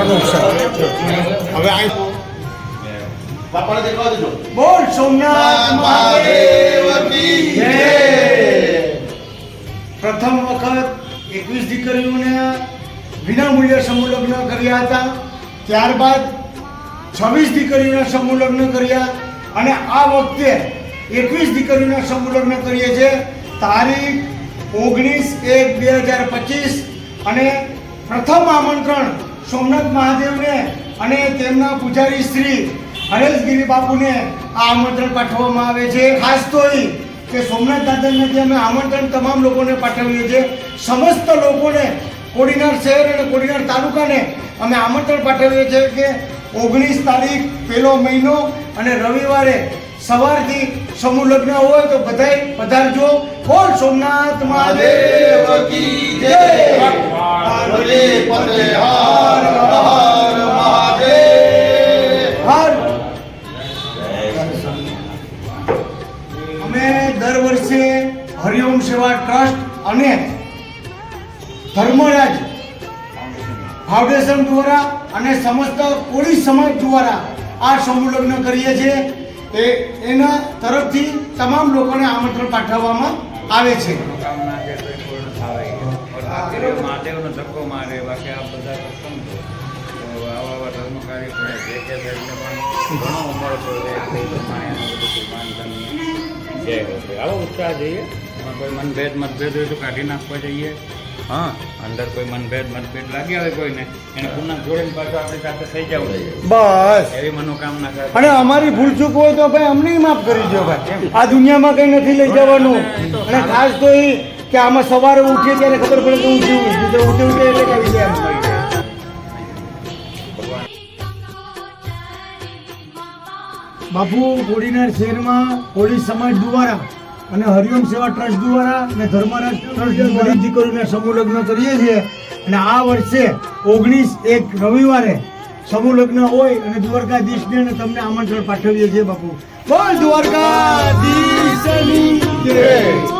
હવે આ બાપાને દેખાવા દેજો. બોલ સોમનાથ મહાદેવ કી જય. પ્રથમ વખત એકવીસ દીકરીઓને વિનામૂલ્યે સમૂહ લગ્ન કર્યા હતા. ત્યારબાદ છવ્વીસ દીકરીઓના સમૂહ લગ્ન કર્યા અને આ વખતે એકવીસ દીકરીઓના સમૂહ લગ્ન કરીએ છીએ તારીખ ઓગણીસ એક બે હજાર પચીસ અને પ્રથમ આમંત્રણ સોમનાથ મહાદેવને અને તેમના પૂજારી શ્રી હરેશગીરી બાપુને આ આમંત્રણ પાઠવવામાં આવે છે. ખાસ તો એ કે સોમનાથ દાદાને અમે આમંત્રણ તમામ લોકોને પાઠવીએ છીએ, સમસ્ત લોકોને કોડીનાર શહેર અને કોડીનાર તાલુકાને અમે આમંત્રણ પાઠવીએ છીએ કે ઓગણીસ તારીખ પહેલો મહિનો અને રવિવારે સવારથી સમૂહ લગ્ન હોય તો બધાય પધારજો. બોલ સોમનાથ મહાદેવ અમે દર વર્ષે હરિઓમ સેવા ટ્રસ્ટ અને ધર્મરાજ ફાઉન્ડેશન દ્વારા અને સમસ્ત કોળી સમાજ દ્વારા આ સમૂહ કરીએ છીએ એ એના તરફથી તમામ લોકોને આમંત્રણ પાઠવવામાં આવે છે. મહાદેવનો ધક્કો મારે બાકી આ બધા તો તો આવા આવા ધર્મ કાર્ય જે કે એટલે પણ ઘણો ઉમર પડે તે પ્રમાણે બધું માનધન જય હોશે આવો ઉત્સાહ જઈએ. કોઈ મનભેદ મતભેદ હોય તો કાઢી નાખવા જઈએ. હા અંદર કોઈ મનભેદ મતભેદ લાગી આવે કોઈને એને પુનઃ જોડીને પાછો આપણી સાથે થઈ જવું બસ. એવી મનોકામના કરે. અને અમારી ભૂલ ચૂક હોય તો ભાઈ અમને માફ કરી દો ભાઈ. આ દુનિયામાં કઈ નથી લઈ જવાનું. અને ખાસ તો એ કે આમાં સવારે ઉઠીએ ત્યારે ખબર પડે કે ઊંચી ઉઠી ઉઠી ઉઠે એટલે કઈ જાય બાપુ, કોડીનાર શહેરમાં કોળી સમાજ દ્વારા અને હરિઓમ સેવા ટ્રસ્ટ દ્વારા અને ધર્મરાજ ટ્રસ્ટ બધી દીકરીઓને સમૂહ લગ્ન કરીએ છીએ. અને આ વર્ષે ઓગણીસ એક રવિવારે સમૂહ લગ્ન હોય અને દ્વારકાધીશને અને તમને આમંત્રણ પાઠવીએ છીએ બાપુ. બોલ દ્વારકાધીશની જય.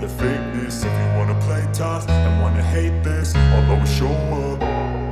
the fakeness. If you wanna play tough and wanna hate this I'll always show up